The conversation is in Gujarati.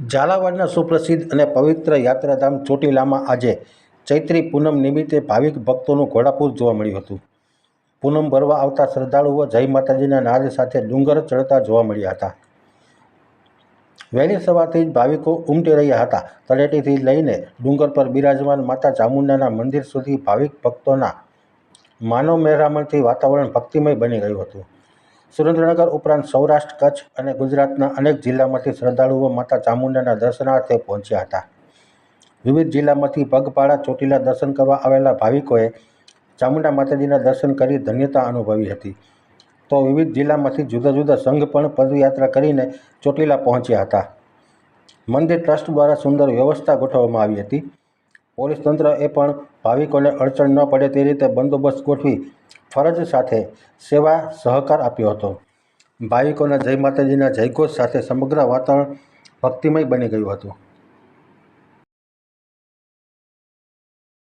ઝાલાવાડના સુપ્રસિદ્ધ અને પવિત્ર યાત્રાધામ ચોટીલામાં આજે ચૈત્રી પૂનમ નિમિત્તે ભાવિક ભક્તોનું ઘોડાપૂર જોવા મળ્યું હતું. પૂનમ ભરવા આવતા શ્રદ્ધાળુઓ જય માતાજીના નાદ સાથે ડુંગર ચડતા જોવા મળ્યા હતા. વહેલી સવારથી જ ભાવિકો ઉમટી રહ્યા હતા. તળેટીથી લઈને ડુંગર પર બિરાજમાન માતા ચામુંડાના મંદિર સુધી ભાવિક ભક્તોના માનવ મહેરામણથી વાતાવરણ ભક્તિમય બની ગયું હતું. સુરેન્દ્રનગર ઉપરાંત સૌરાષ્ટ્ર, કચ્છ અને ગુજરાતના અનેક જિલ્લામાંથી શ્રદ્ધાળુઓ માતા ચામુંડાના દર્શનાર્થે પહોંચ્યા હતા. વિવિધ જિલ્લામાંથી પગપાળા ચોટીલા દર્શન કરવા આવેલા ભાવિકોએ ચામુંડા માતાજીના દર્શન કરી ધન્યતા અનુભવી હતી. તો વિવિધ જિલ્લામાંથી જુદા જુદા સંઘ પણ પદયાત્રા કરીને ચોટીલા પહોંચ્યા હતા. મંદિર ટ્રસ્ટ દ્વારા સુંદર વ્યવસ્થા ગોઠવવામાં આવી હતી. પોલીસ તંત્રએ પણ ભાવિકોને અડચણ ન પડે તે રીતે બંદોબસ્ત ગોઠવી ફરજ સાથે સેવા સહકાર આપ્યો હતો. ભાવિકોના જય માતાજીના જયઘોષ સાથે સમગ્ર વાતાવરણ ભક્તિમય બની ગયું હતું.